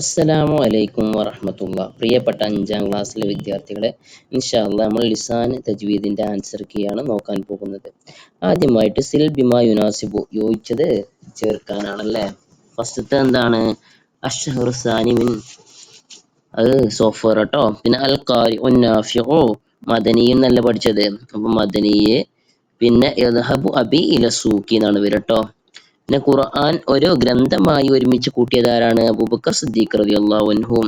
അസ്സലാമു അലൈക്കും വറഹമത്തുള്ള. പ്രിയപ്പെട്ട അഞ്ചാം ക്ലാസ്സിലെ വിദ്യാർത്ഥികളെ ഇൻഷാ അല്ലാ നമ്മൾ ലിസാൻ തജ്വീദിന്റെ ആൻസർ കീയാണ് നോക്കാൻ പോകുന്നത്. ആദ്യമായിട്ട് സിൽ ബിമാ യുനാസിബു യോജിച്ചത് ചേർക്കാനാണല്ലേ? ഫസ്റ്റത്തെ എന്താണ്? അഷ്ഹറു സാനി മിൻ അത് സോഫ്റ്റ്വെയർ കേട്ടോ പിന്നെ അൽ ഖാരി ഉന്നാഫിഖു മദനിയും എന്നല്ല പഠിച്ചത്? അപ്പൊ മദനിയെ പിന്നെ യദ്ഹബു അബി ഇല സൂക്കി എന്നാണ് വരട്ടോ ട്ടോ. പിന്നെ ഖുർആൻ ഒരു ഗ്രന്ഥമായി ഒരുമിച്ച് കൂട്ടിയതാരാണ്? അബൂബക്കർ സിദ്ദീഖ് റളിയല്ലാഹു അൻഹു.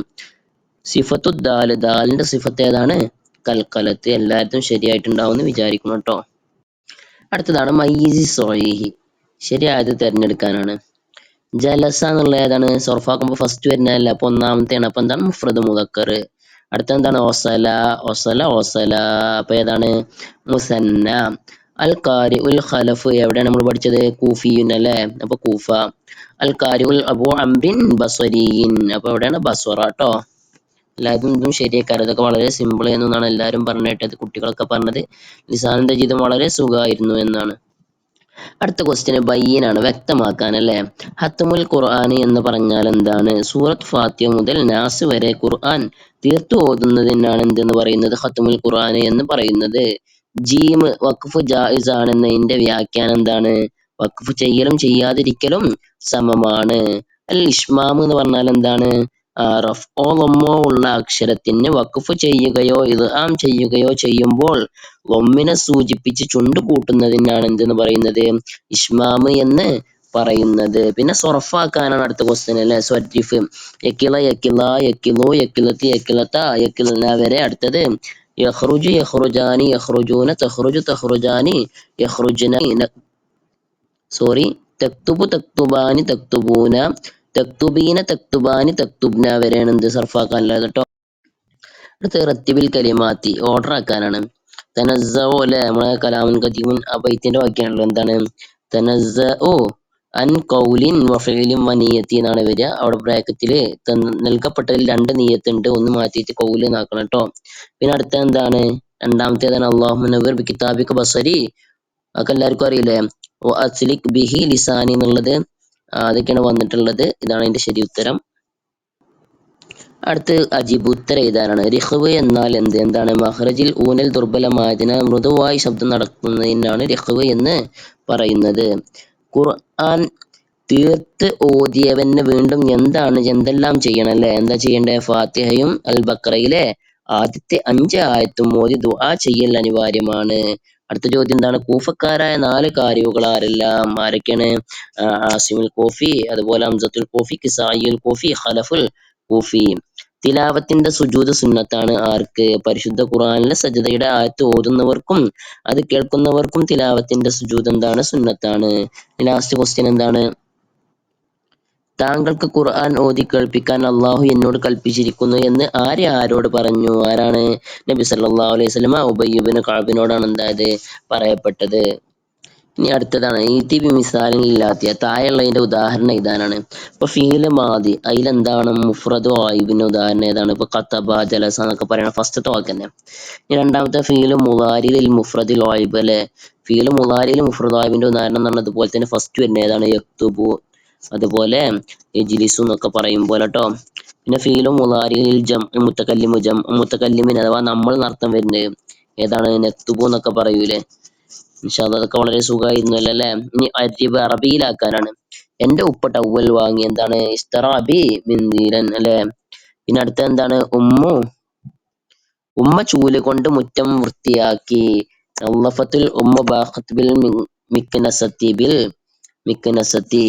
സിഫത്തു ദാൽ ദാലിന്റെ സിഫത്ത് ഏതാണ്? കൽക്കലത്ത്. എല്ലായിടത്തും ശരിയായിട്ടുണ്ടാവും എന്ന് വിചാരിക്കണം കേട്ടോ. അടുത്തതാണ് മൈസി സോഹി ശരിയായത് തിരഞ്ഞെടുക്കാനാണ്. ജലസ എന്നുള്ള ഏതാണ്? സൊറഫാക്കുമ്പോൾ ഫസ്റ്റ് വരുന്നതല്ല. അപ്പൊ ഒന്നാമത്തെയാണ് അപ്പൊ എന്താണ്? മുഫ്രദ് മുദക്കർ. അടുത്ത എന്താണ്? ഒസല ഒസല ഒസല. അപ്പൊ ഏതാണ്? മുസന്ന. അൽ കാരി ഉൽ ഖലഫ് എവിടെയാണ് നമ്മൾ പഠിച്ചത്? കൂഫിയുൻ അല്ലേ? അപ്പൊ കൂഫ. അൽ കാരി ഉൽ അബു അംബിൻ ബസ്വരീൻ അപ്പൊ എവിടെയാണ്? ബസ്വറ കേട്ടോ എല്ലാവരും ഇതും ശരിയാക്കാറ്. ഇതൊക്കെ വളരെ സിമ്പിൾ എന്നാണ് എല്ലാവരും പറഞ്ഞിട്ടത് കുട്ടികളൊക്കെ പറഞ്ഞത് നിസാനന്ദ ജീവിതം വളരെ സുഖമായിരുന്നു എന്നാണ്. അടുത്ത ക്വസ്റ്റ്യൻ ബയ്യനാണ് വ്യക്തമാക്കാൻ അല്ലെ? ഹത്തമുൽ ഖുർആൻ എന്ന് പറഞ്ഞാൽ എന്താണ്? സൂറത്ത് ഫാത്തിഹ മുതൽ നാസ് വരെ ഖുർആൻ തീർത്തു ഓതുന്നതിനാണ് എന്തെന്ന് പറയുന്നത്? ഹത്തമുൽ ഖുർആൻ എന്ന് പറയുന്നത്. ജീം വഖഫ് ജായിസ് ആണെന്നതിന്റെ വ്യാഖ്യാനം എന്താണ്? വഖഫ് ചെയ്യലും ചെയ്യാതിരിക്കലും സമമാണ്. അൽ ഇഷ്മാം എന്ന് പറഞ്ഞാൽ എന്താണ്? റഫ് ഓ ലൊമ്മോ ഉള്ള അക്ഷരത്തിന് വഖഫ് ചെയ്യുകയോ ഇദ്ആം ചെയ്യുകയോ ചെയ്യുമ്പോൾ ലൊമ്മിനെ സൂചിപ്പിച്ച് ചുണ്ട് കൂട്ടുന്നതിനാണ് എന്തെന്ന് പറയുന്നത്? ഇഷ്മാമ് എന്ന് പറയുന്നത്. പിന്നെ സൊറഫാക്കാനാണ് അടുത്ത ക്വസ്റ്റ്യൻ അല്ലെ? സ്വരിഫ്. യക്കിള യക്കിള യക്കിലോ യക്കിലത്തി യക്കിലത്ത യക്കില വരെ അടുത്തത്. യഹ്റുജു يخرجان يخرجون تخرج تخرجان يخرجن സോറി തക്തുബു തക്തുബാനി തക്തുബൂന തക്തുബീന തക്തുബാനി തക്തുബ്ന വരെയാണ് എന്ത് സർഫാക്കാനുള്ളത് കേട്ടോ. അടുത്ത റത്തിബിൽ കലിമാത്തി ഓർഡർ ആക്കാനാണ്. തനസ്സോ അല്ലെ? നമ്മളെ കലാമുൻ കദീമുൻ ആ ബൈത്തിന്റെ വാക്യാണല്ലോ എന്താണ്? തനസ്സോ അൻ കൗലിൻ വഫയിലും നീയത്തി എന്നാണ് വരിക. അവിടെ ബ്രാക്കറ്റിൽ നൽകപ്പെട്ടതിൽ രണ്ട് നീയത്തുണ്ട്. ഒന്ന് മാറ്റിയിട്ട് കൗൽ എന്നാക്കണം കേട്ടോ പിന്നെ അടുത്ത എന്താണ്? രണ്ടാമത്തേതാണ് അള്ളാഹു നബീർ ബി കിതാബിക്ക് ബസരി. അതൊക്കെ എല്ലാവർക്കും അറിയില്ലേ? അസ്ലിക് ബിഹി ലിസാനി എന്നുള്ളത്. അതൊക്കെയാണ് വന്നിട്ടുള്ളത്. ഇതാണ് അതിന്റെ ശരി ഉത്തരം. അടുത്ത് അജീബ് ഉത്തരം എഴുതാനാണ്. റിഹ്വ് എന്നാൽ എന്ത്? എന്താണ്? മഹ്റജിൽ ഊനൽ ദുർബലമായതിനാൽ മൃദുവായി ശബ്ദം നടക്കുന്നതിനാണ് റിഹ്വ് എന്ന് പറയുന്നത്. ഖുർആൻ തീർത്ത് ഓതിയവന് വീണ്ടും എന്താണ് എന്തെല്ലാം ചെയ്യണം അല്ലെ? എന്താ ചെയ്യേണ്ടേ? ഫാത്തിഹയും അൽ ബക്രയിലെ ആദ്യത്തെ അഞ്ച് ആയത്തും ഓതി ദുആ ചെയ്യൽ അനിവാര്യമാണ്. അടുത്ത ചോദ്യം എന്താണ്? കൂഫക്കാരായ നാല് കാരിവുകൾ ആരെല്ലാം? ആരൊക്കെയാണ്? ആസിമുൽ കോഫി അതുപോലെ അംസത്തുൽ കോഫി കിസായിയുൽ കോഫി ഖലഫുൽ കോഫി. തിലാവത്തിന്റെ സുജൂദ് സുന്നത്താണ് ആർക്ക്? പരിശുദ്ധ ഖുർആനിലെ സജ്ദയുടെ ആയത്ത് ഓതുന്നവർക്കും അത് കേൾക്കുന്നവർക്കും തിലാവത്തിന്റെ സുജൂദ് എന്താണ്? സുന്നത്താണ്. ലാസ്റ്റ് question എന്താണ്? താങ്കൾക്ക് ഖുർആൻ ഓതി കേൾപ്പിക്കാൻ അള്ളാഹു എന്നോട് കൽപ്പിച്ചിരിക്കുന്നു എന്ന് ആര് ആരോട് പറഞ്ഞു? ആരാണ്? നബി സല്ലല്ലാഹു അലൈഹി വസല്ലമ ഉബയ്യുബിന് കാബിനോടാണ് എന്തായത് പറയപ്പെട്ടത്. ഇനി അടുത്തതാണ്. ഈതി ബി മിസാലിൻ ഇല്ലാത്തിയ താഴെയുള്ളതിന്റെ ഉദാഹരണം ഇതാനാണ് ഇപ്പൊ ഫീൽ മാതി അതിലെന്താണ് മുഫ്രദോ ആയിബിന്റെ ഉദാഹരണം ഏതാണ്? ഇപ്പൊ കത്തബ ജലസ എന്നൊക്കെ പറയണ ഫസ്റ്റത്തെ വാക്ക് തന്നെ. ഇനി രണ്ടാമത്തെ ഫീൽ മുലാരിൽ മുഫ്രദിൽ ഓയിബ് അല്ലെ? ഫീൽ മുലാരിൽ മുഫ്രദ് ഓയിബിന്റെ ഉദാഹരണം എന്ന് പറഞ്ഞത് അതുപോലെ തന്നെ ഫസ്റ്റ് വരുന്ന ഏതാണ്? യക്തുബു അതുപോലെ എജിലിസു എന്നൊക്കെ പറയും പോലെ കേട്ടോ പിന്നെ ഫീലും മുലാരിൽ ജം മുത്തക്കല്ലിമു ജം മുത്തക്കല്ലിമിന് അഥവാ നമ്മൾ നടത്തം വരുന്നത് ഏതാണ്? നെത്തുബു എന്നൊക്കെ പറയൂലേ? ഇൻഷാല്ല അതൊക്കെ വളരെ സുഖമായിരുന്നു അല്ലേ? ഇനി അജീബ് അറബിയിലാക്കാനാണ്. എന്റെ ഉപ്പ ടവൽ വാങ്ങി എന്താണ്? ഇസ്തറാബി മിന്ദീരൻ അല്ലേ? പിന്നെ അടുത്ത എന്താണ്? ഉമ്മു. ഉമ്മ ചൂൽ കൊണ്ട് മുറ്റം വൃത്തിയാക്കി. ഉമ്മ ബിൽ മിക്കനസത്തി ബിൽ മിക്കനസത്തി